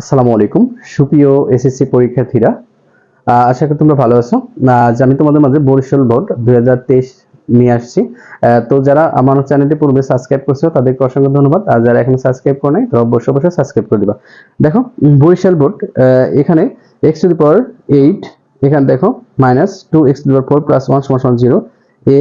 আসসালামু আলাইকুম। সুপ্রিয় এসএসসি পরীক্ষার্থীরা আশা করি তোমরা ভালো আছো। আমি তোমাদের মাঝে বরিশাল বোর্ড দু হাজার তেইশ নিয়ে আসছি। তো যারা আমার চ্যানেলটি পূর্বে সাবস্ক্রাইব করছ, তাদেরকে অসংখ্য ধন্যবাদ। আর যারা এখনও সাবস্ক্রাইব করে নাই, তারা অবশ্যই অবশ্যই সাবস্ক্রাইব করে দিবা। দেখো বরিশাল বোর্ড এখানে X to the power eight এখানে দেখো minus two X to the power four plus one সমান সমান zero A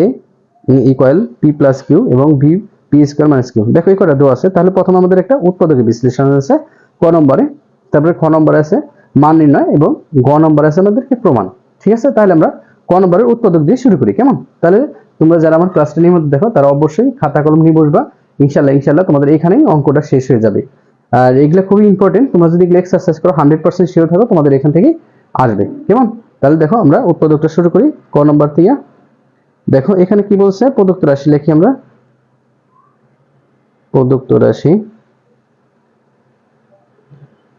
equal P plus Q এবং V P square minus Q দেখো, এই কটা দেওয়া আছে। তাহলে প্রথম আমাদের একটা উৎপাদকের বিশ্লেষণ আছে। ক নম্বরে তারপরে খ নম্বরে আছে মান নির্ণয় এবং গ নম্বরে আছে আমাদের কি প্রমাণ। ঠিক আছে? তাহলে আমরা ক নম্বরের উৎপাদক দিয়ে শুরু করি, কেমন? তাহলে তোমরা যারা আমার ক্লাসটা মধ্যে দেখো, তারা অবশ্যই খাতা কলম নিয়ে বসবা। ইনশাল্লাহ ইনশাল্লাহ তোমাদের এখানেই অঙ্কটা শেষ হয়ে যাবে। আর এগুলো খুবই ইম্পর্টেন্ট তোমরা যদি এগুলো এক্সারসাইজ করো হান্ড্রেড পার্সেন্ট শিওর থাকো তোমাদের এখান থেকে আসবে। কেমন? তাহলে দেখো, আমরা উৎপাদকটা শুরু করি। ক নম্বর থেকে। দেখো, এখানে কি বলছে? প্রদত্ত রাশি লিখি আমরা। প্রদত্ত রাশি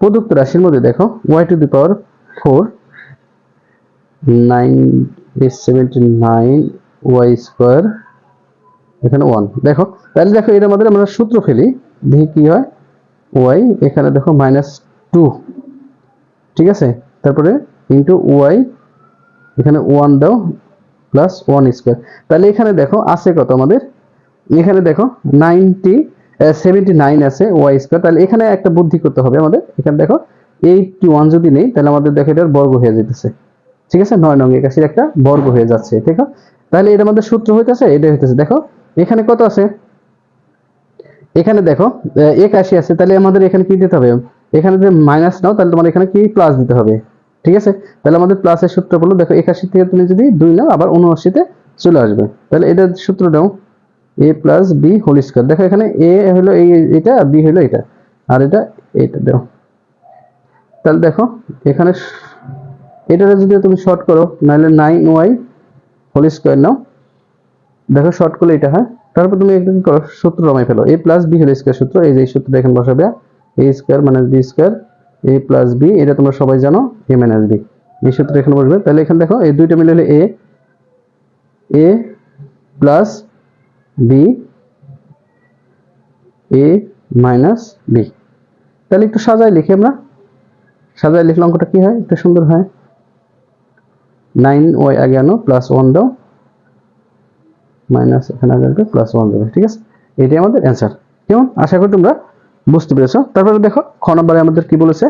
প্রদত্ত রাশির মধ্যে দেখো Y to the power four nine seventy nine Y square এখানে ওয়ান দেখো, তাহলে দেখো এর মধ্যে আমরা সূত্র ফেলি, দেখি কি হয়। ওয়াই এখানে দেখো মাইনাস টু ঠিক আছে? তারপরে ইন্টু ওয়াই এখানে ওয়ান দাও প্লাস ওয়ান স্কোয়ার তাহলে এখানে দেখো, আছে কত আমাদের? এখানে দেখো নাইনটি সেভেন্টি নাইন আছে ওয়াই স্কোয়ার তাহলে এখানে একটা বুদ্ধি করতে হবে আমাদের। এখানে দেখো এইটটি ওয়ান যদি নেই, তাহলে আমাদের দেখো এটার বর্গ হয়ে যেতেছে ঠিক আছে? নয় নং একাশির একটা বর্গ হয়ে যাচ্ছে তাহলে এটার মধ্যে সূত্র হইতেছে এটা হইতেছে। দেখো, এখানে কত আছে? এখানে দেখো একাশি আছে। তাহলে আমাদের এখানে কি দিতে হবে? এখানে মাইনাস নাও, তাহলে তোমার এখানে কি প্লাস দিতে হবে? ঠিক আছে? তাহলে আমাদের প্লাসের সূত্র বলো। দেখো, একাশি থেকে তুমি যদি দুই নাও, আবার উনআশিতে চলে আসবে। তাহলে এটার সূত্র A plus B whole square দেখো এখানে এ হলো এই এটা বি হলো এটা। আর এটা এটা দাও তাহলে দেখো, এখানে এটারে যদি তুমি শর্ট করো, নাহলে নাইন ওয়াই হোল স্কোয়ার নাও। দেখো শর্ট করলে এটা, হয়? তারপর তুমি একদম করো, সূত্র রমাই ফেলো। A plus B whole square সূত্র, এই যে এই সূত্রটা এখানে বসাবে। A square minus B square A plus B এটা তোমরা সবাই জানো এ মাইনাস বি এই সূত্র এখানে বসবে। তাহলে এখানে দেখো, এই দুইটা মিলে হলে এ A plus B A minus B তাহলে একটু সাজায় লিখি আমরা। সাজায় লিখলে অঙ্কটা কি হয়? একটু সুন্দর হয়। নাইন ওয়াই আগে আনো প্লাস ওয়ান দাও। মাইনাস এখানে আগে একটা প্লাস ওয়ান দেবে, ঠিক আছে? এটাই আমাদের অ্যান্সার কেমন? আশা করি তোমরা বুঝতে পেরেছ। তারপরে দেখো, খ নম্বরে আমাদের কি বলেছে?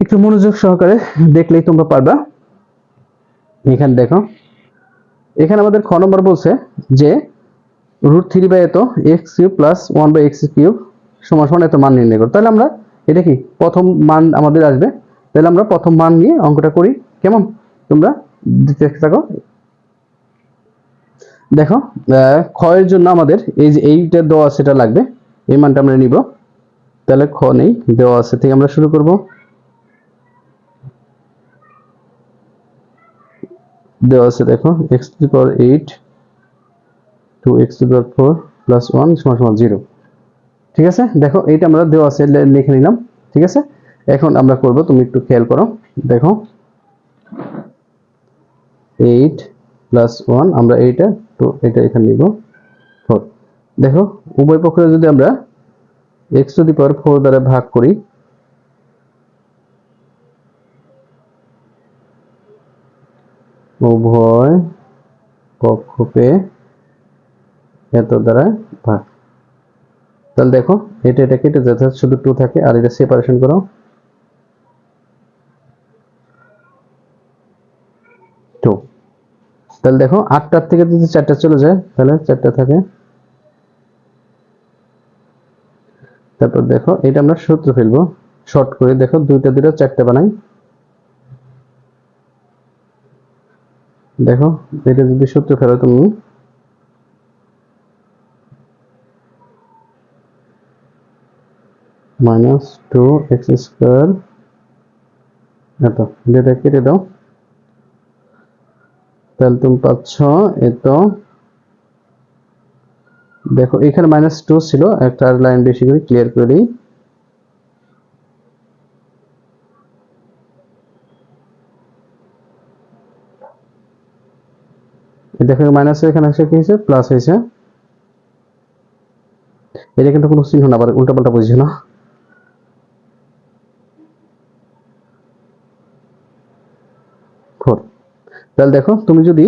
একটু মনোযোগ সহকারে দেখলেই তোমরা পারবা। এখানে দেখো, এখানে আমাদের খ নম্বর বলছে যে রুট থ্রি বাই এত X cube plus one by X cube সমান সমান এত মান নির্ণয় করো। তাহলে আমরা এটা কি? প্রথম মান আমাদের আসবে। তাহলে আমরা প্রথম মান নিয়ে অঙ্কটা করি। কেমন? তোমরা দেখো আহ, ক্ষয়ের জন্য আমাদের এই যে এইটা দেওয়া এটা লাগবে। এই মানটা আমরা নিব। তাহলে খ নেই দেওয়া আছে থেকে আমরা শুরু করব। দেওয়া আছে দেখো X to power eight two X to power four plus one সমান সমান জিরো ঠিক আছে? দেখো, এইটা আমরা দেওয়া আছে লিখে নিলাম। ঠিক আছে? এখন আমরা করব, তুমি একটু খেয়াল করো। দেখো এইট প্লাস ওয়ান আমরা এইটা, তো এটা এখানে নিব ফোর দেখো, উভয় পক্ষে যদি আমরা X to the power four দ্বারা ভাগ করি, উভয় পক্ষকে এত দ্বারা ভাগ। তাহলে দেখো, এটা এটা কেটে যাচ্ছে শুধু টু থাকে, আর এটা সেপারেশন করো। টু তাহলে দেখো, আটটার থেকে যদি চারটা চলে যায়, তাহলে চারটা থাকে। তারপর দেখো, এটা আমরা সূত্র ফেলব। শর্ট করে দেখো, দুইটা দুইটা চারটা বানাই। দেখো, এটা যদি সূত্র ফেলো তুমি। Minus two X square. এত যেটা কেটে দাও। তাহলে তুমি পাচ্ছ এত। দেখো, এখানে মাইনাস টু ছিল, একটা লাইন বেশি করে ক্লিয়ার করে দিই। দেখো মাইনাস এখানে এসে কি হয়েছে? প্লাস হয়েছে। এটা কিন্তু কোনো চিহ্ন না উল্টা পাল্টা বুঝছ না। ফোর তাহলে দেখো, তুমি যদি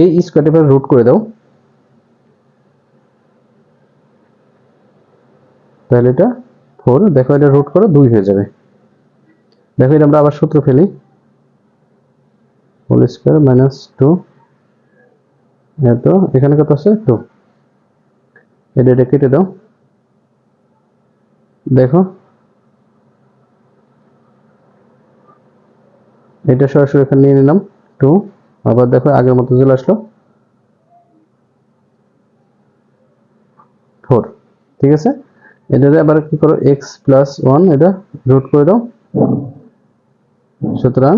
এই স্কোয়ারটা রুট করে দাও, তাহলে এটা ফোর দেখো এটা রুট করো, দুই হয়ে যাবে। দেখো এটা আমরা আবার সূত্র ফেলি। হোল স্কোয়ার মাইনাস টু এত এখানে কত আছে? টু এটা এটা কেটে দাও। দেখো এটা সরাসরি এখানে নিয়ে নিলাম টু আবার দেখো আগের মতো চলে আসলো। ফোর ঠিক আছে? এটা আবার কি করো এক্স প্লাস ওয়ান এটা রুট করে দাও। সুতরাং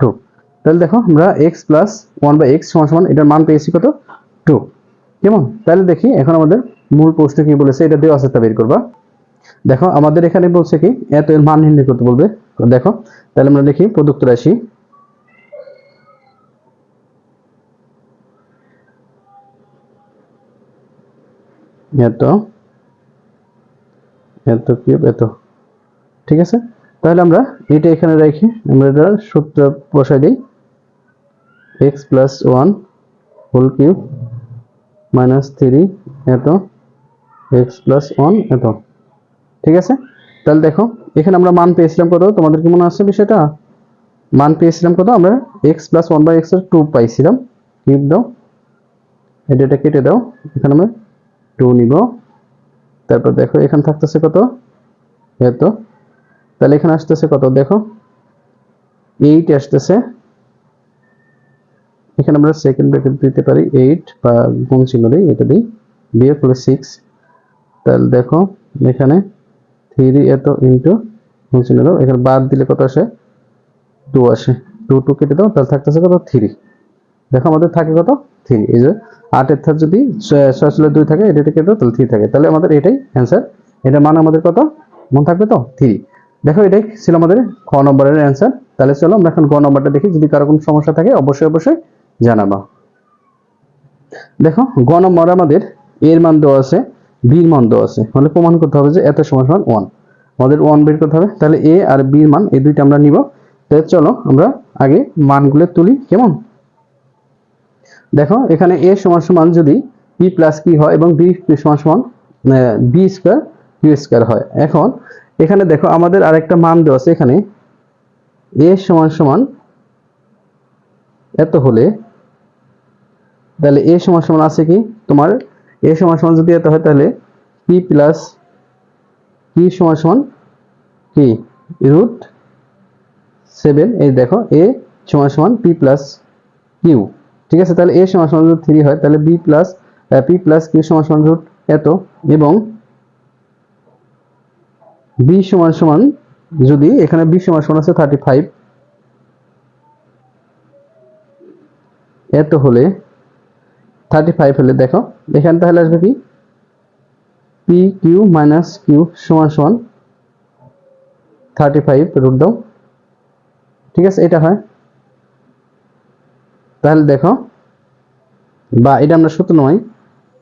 টু তাহলে দেখো আমরা X plus one by X সমান সমান এটার মান পেয়েছি কত? টু কেমন? তাহলে দেখি, এখন আমাদের মূল প্রশ্নে কি বলেছে, এটা দেওয়া আছে বের করবা। দেখো, আমাদের এখানে বলছে কি, এত এর মান নির্ণয় করতে বলবে। দেখো, তাহলে আমরা দেখি প্রদত্ত রাশি। এত এত কিউব, এত। ঠিক আছে? তাহলে আমরা এটা এখানে রাখি। আমরা এটা সূত্র বসাই দিই। X plus one whole cube minus three এত। এক্স প্লাস ওয়ান এত। ঠিক আছে? তাহলে দেখো, এখানে আমরা মান পেয়েছিলাম কত? তোমাদের কি মনে আছে বিষয়টা? মান পেয়েছিলাম কত? আমরা এক্স প্লাস ওয়ান বাই এক্সের টু পাইছিলাম। কিউব দাও। এটা কেটে দাও। এখানে আমরা টু নিব। তারপর দেখো, এখানে থাকতেছে কত? এত। তাহলে এখানে আসতেছে কত? দেখো এইট আসতেছে। এখানে আমরা সেকেন্ড ব্র্যাকেট দিতে পারি। এইট বা গুণ চিহ্ন দিই, এটা দিই। বিয়োগ করে সিক্স তাহলে দেখো, এখানে থ্রি এত ইন্টু চিহ্ন দাও এখানে বাদ দিলে কত আসে? টু আসে। টু টু কেটে দাও, তাহলে থাকতেছে কত? থ্রি। দেখো আমাদের থাকে কত? থ্রি। এই যে আটের থাক যদি ছয় ছয়, দুই থাকে, এটা কেটে দাও, তাহলে থ্রি থাকে। তাহলে আমাদের এটাই অ্যান্সার এটা মান আমাদের কত? মন থাকবে তো? থ্রি। দেখো এটাই ছিল আমাদের খ নম্বরের অ্যান্সার তাহলে চলো আমরা এখন গ নম্বরটা দেখি। যদি কারও কোনো সমস্যা থাকে, অবশ্যই অবশ্যই জানাবা। দেখো, গ নম্বর আমাদের এর মান দেওয়া আছে বির মান দেওয়া আছে। তাহলে প্রমাণ করতে হবে যে এত সমান সমান ওয়ান আমাদের ওয়ান বের করতে হবে। তাহলে এ আর বির মান, এই দুইটা আমরা নিব। তাহলে চলো আমরা আগে মানগুলো তুলি। কেমন? দেখো, এখানে এ সমান সমান যদি পি প্লাস কি হয় এবং বি সমান সমান বি স্কোয়ার ইউ স্কোয়ার হয়। এখন এখানে দেখো, আমাদের আরেকটা মান দেওয়া আছে এখানে। এ সমান সমান এত হলে, তাহলে এ সমান সমান আছে কি? তোমার এ সমান সমান যদি এত হয় তাহলে পি প্লাস কি সমান সমান কি রুট সেভেন এই দেখো এ সমান সমান পি প্লাস কিউ ঠিক আছে? তাহলে এ সমান সমান থ্রি হয়, তাহলে B plus P plus Q সমান সমান রুট এত? এবং বি সমান সমান যদি এখানে বি সমান সমান আছে থার্টি ফাইভ এত হলে থার্টি ফাইভ হলে দেখো। এখানে তাহলে আসবে কি? পি কিউ মাইনাস কিউ সমান সমান থার্টি ফাইভ রুট দাও ঠিক আছে, এটা হয়। তাহলে দেখো, বা এটা আমরা সূত্র নয়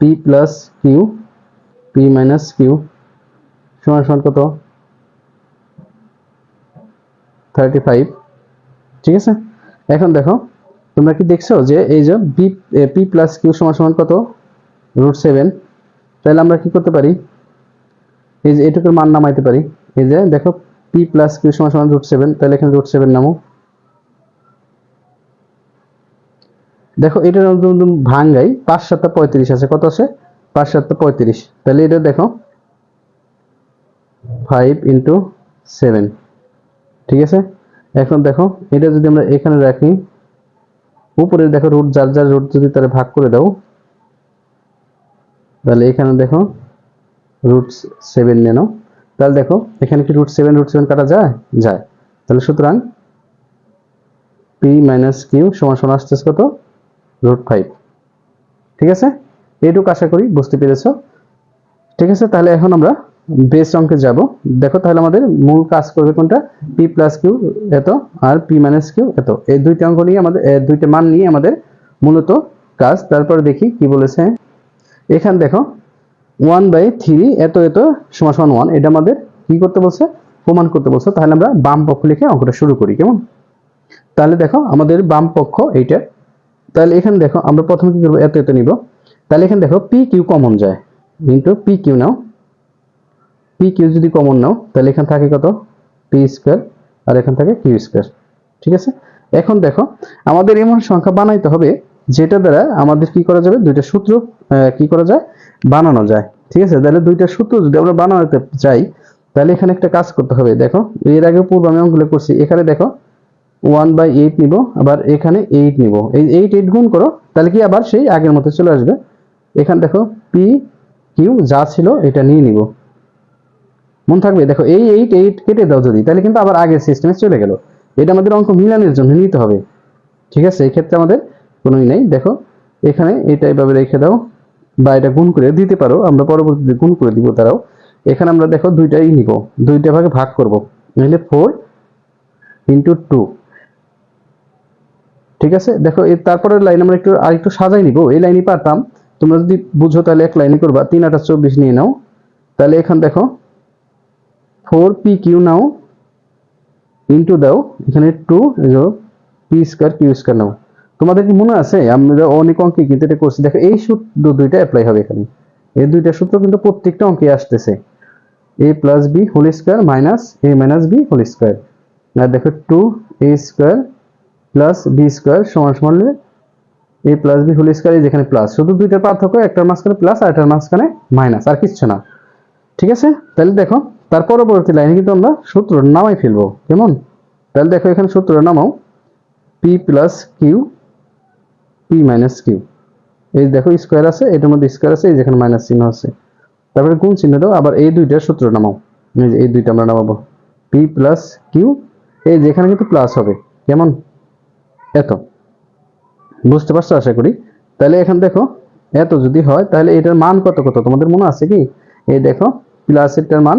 P plus Q P minus Q সমান সমান কত? থার্টি ফাইভ ঠিক আছে? এখন দেখো তোমরা কি দেখছ যে এই যে বি পি প্লাস কিউ সমান সমান কত? রুট সেভেন তাহলে আমরা কি করতে পারি? এই যে এটুকুর মান নামাইতে পারি। এই যে দেখো পি প্লাস কিউ সমান সমান রুট সেভেন তাহলে এখানে রুট সেভেন নামো। দেখো, এটা ভাঙ্গাই। পাঁচ সাতটা পঁয়ত্রিশ আছে, কত আছে? পাঁচ সাতটা পঁয়ত্রিশ। তাহলে এটা দেখো ফাইভ ইন্টু সেভেন ঠিক আছে? এখন দেখো, এটা যদি আমরা এখানে রাখি উপরে দেখো রুট যার যার রুট যদি তারা ভাগ করে দাও, তাহলে এখানে দেখো রুট সেভেন নিয়ে নাও। তাহলে দেখো, এখানে কি রুট সেভেন রুট সেভেন কাটা যায়? যায়। তাহলে সুতরাং পি মাইনাস কিউ সমান সমান আসতেছে কত? রুট ফাইভ ঠিক আছে? এইটুকু আশা করি বুঝতে পেরেছ। ঠিক আছে? তাহলে এখন আমরা বেস অঙ্কে যাব। দেখো তাহলে আমাদের মূল কাজ করবে কোনটা? পি প্লাস কিউ এত আর পি মাইনাস কিউ এত। এই দুইটা অঙ্ক নিয়ে আমাদের দুইটা মান নিয়ে আমাদের মূলত কাজ। তারপরে দেখি কি বলেছে। এখানে দেখো ওয়ান বাই থ্রি এত এত সমান সমান ওয়ান এটা আমাদের কি করতে বলছে? প্রমাণ করতে বলছো। তাহলে আমরা বাম পক্ষ লিখে অঙ্কটা শুরু করি, কেমন? তাহলে দেখো, আমাদের বাম পক্ষ এইটা। তাহলে এখানে দেখো, আমরা প্রথমে কি করব? এত এত নিব। তাহলে এখানে দেখো পি কিউ কমন যায়। ইন্টু পি কিউ নাও। পি কিউ যদি কমন নাও, তাহলে এখানে থাকে কত? পি স্কোয়ার আর এখান থাকে কিউ স্কোয়ার ঠিক আছে? এখন দেখো, আমাদের এমন সংখ্যা বানাইতে হবে, যেটা দ্বারা আমাদের কি করা যাবে? দুইটা সূত্র কি করা যায়? বানানো যায়, ঠিক আছে? তাহলে দুইটা সূত্র যদি আমরা বানাতে চাই, তাহলে এখানে একটা কাজ করতে হবে। দেখো, এর আগে পূর্ব আমি অঙ্কগুলো করছি, এখানে দেখো ওয়ান বাই এইট নিব, আবার এখানে এইট নিব। এই এইট এইট গুণ করো, তাহলে কি আবার সেই আগের মতো চলে আসবে? এখানে দেখো পি কিউ যা ছিল, এটা নিয়ে নিব। মনে থাকবে? দেখো, এই এইট এইট কেটে দাও যদি, তাহলে কিন্তু আবার আগের সিস্টেমে চলে গেল। এটা আমাদের অঙ্ক মিলানের জন্য নিতে হবে। ঠিক আছে? ক্ষেত্রে আমাদের কোনোই নেই। দেখো, এখানে এটা এভাবে রেখে দাও, বা এটা গুণ করে দিতে পারো। আমরা পরবর্তীতে গুণ করে দিব তারাও এখানে আমরা দেখো দুইটাই নিব। দুইটা ভাগে ভাগ করব। নইলে ফোর ইন্টু টু ঠিক আছে? দেখো, এর তারপরের লাইন আমরা একটু আর একটু সাজাই নিব। এই লাইনই পারতাম। তোমরা যদি বুঝো তাহলে এক লাইনে করবা। তিন আটা চব্বিশ নিয়ে নাও। তাহলে এখান দেখো ফোর পি কিউ নাও ইন্টু দাও, এখানে two P square Q square নাও। তোমাদের কি মনে আছে? আমরা অনেক অঙ্কে কিন্তু এটা করছি। দেখো, এই সূত্র দুইটা অ্যাপ্লাই হবে এখানে। এই দুইটা সূত্র কিন্তু প্রত্যেকটা অঙ্কে আসতেছে। A plus B whole square minus A whole square আর দেখো two A square plus B square সমান সমান A plus B whole square যেখানে প্লাস শুধু দুইটার পার্থক্য, একটার মাঝখানে প্লাস আর একটার মাঝখানে মাইনাস আর কিচ্ছু না। ঠিক আছে? তাহলে দেখো তার পরবর্তী লাইনে কিন্তু আমরা সূত্র নামাই ফেলব। কেমন? তাহলে দেখো এখানে সূত্র নামাও। P plus Q P minus Q এই দেখো স্কোয়ার আছে, এটার মধ্যে স্কোয়ার আছে, এই যেখানে মাইনাস চিহ্ন আছে। তারপরে গুণ চিহ্ন দাও, আবার এই দুইটার সূত্র নামাও। এই দুইটা আমরা নামাবো। পি প্লাস কিউ এই যেখানে কিন্তু প্লাস হবে। কেমন? এত। বুঝতে পারছ আশা করি? তাহলে এখন দেখো, এত যদি হয়, তাহলে এটার মান কত কত? তোমাদের মনে আছে কি? এই দেখো প্লাস এটার মান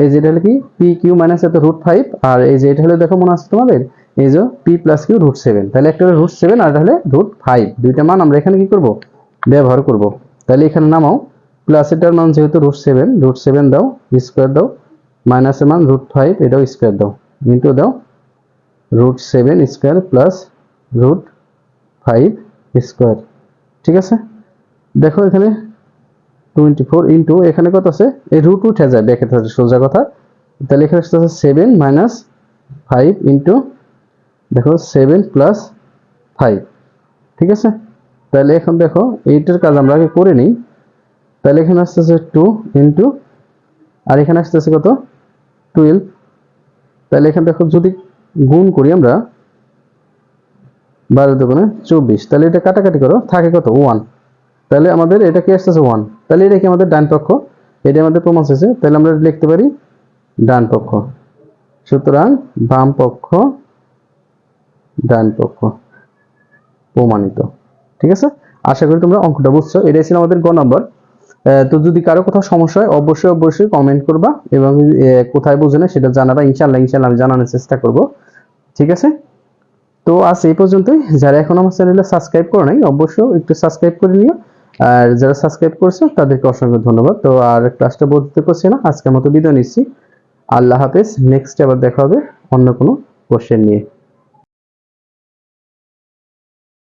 এই যেটা হলো কি? পি কিউ মাইনাস এত রুট ফাইভ আর এই যে এটা হলো দেখো মনে আছে তোমাদের? এই যে P plus Q root seven তাহলে একটা হলে রুট সেভেন আর একটা হলো রুট ফাইভ দুইটা মান আমরা এখানে কি করব? ব্যবহার করব। তাহলে এখানে নামাও। প্লাস এটার মান যেহেতু রুট সেভেন রুট সেভেন দাও স্কোয়ার দাও। মাইনাসের মান রুট ফাইভ এটাও স্কোয়ার দাও। ইন্টু দাও। Root seven square plus root five square ঠিক আছে? দেখো এখানে টোয়েন্টি ফোর ইন্টু এখানে কত আছে? এই রুট উঠে যায় ব্যাকে থাকে, সোজা কথা। তাহলে এখানে আসতে সেভেন মাইনাস ফাইভ ইন্টু দেখো সেভেন প্লাস ফাইভ ঠিক আছে? তাহলে এখন দেখো, এইটার কাজ আমরা আগে করে নিই। তাহলে এখানে আসতেছে টু ইন্টু আর এখানে আসতেছে কত? টুয়েলভ তাহলে এখানে দেখো, যদি গুণ করি আমরা, বারো দোকানে চব্বিশ, তাহলে এটা কাটাকাটি করো, থাকে কত? ওয়ান তাহলে আমাদের এটা কি আসতেছে ওয়ান তাহলে এটা কি আমাদের ডান পক্ষ? এটা আমাদের প্রমাণ শেষে তাহলে আমরা লিখতে পারি ডান পক্ষ। সুতরাং বাম পক্ষ, ডান পক্ষ প্রমাণিত। ঠিক আছে? আশা করি তোমরা অঙ্কটা বুঝছ। এটাই ছিল আমাদের গ নম্বর। তো যদি কারও কোথাও সমস্যা হয়, অবশ্যই অবশ্যই কমেন্ট করবা এবং কোথায় বুঝে না সেটা জানাবা। ইনশাল্লাহ ইনশাল্লাহ আমি জানানোর চেষ্টা করব। ঠিক আছে? তো আজ এই পর্যন্তই। যারা এখন আমার চ্যানেলে সাবস্ক্রাইব করো নাই, অবশ্যই একটু সাবস্ক্রাইব করে নিও। আর যারা সাবস্ক্রাইব করছ, তাদেরকে অসংখ্য ধন্যবাদ। তো আর ক্লাসটা বলতে করছি না, আজকের মতো বিদায় নিচ্ছি। আল্লাহ হাফেজ নেক্সট আবার দেখা হবে অন্য কোনো কোশ্চেন নিয়ে।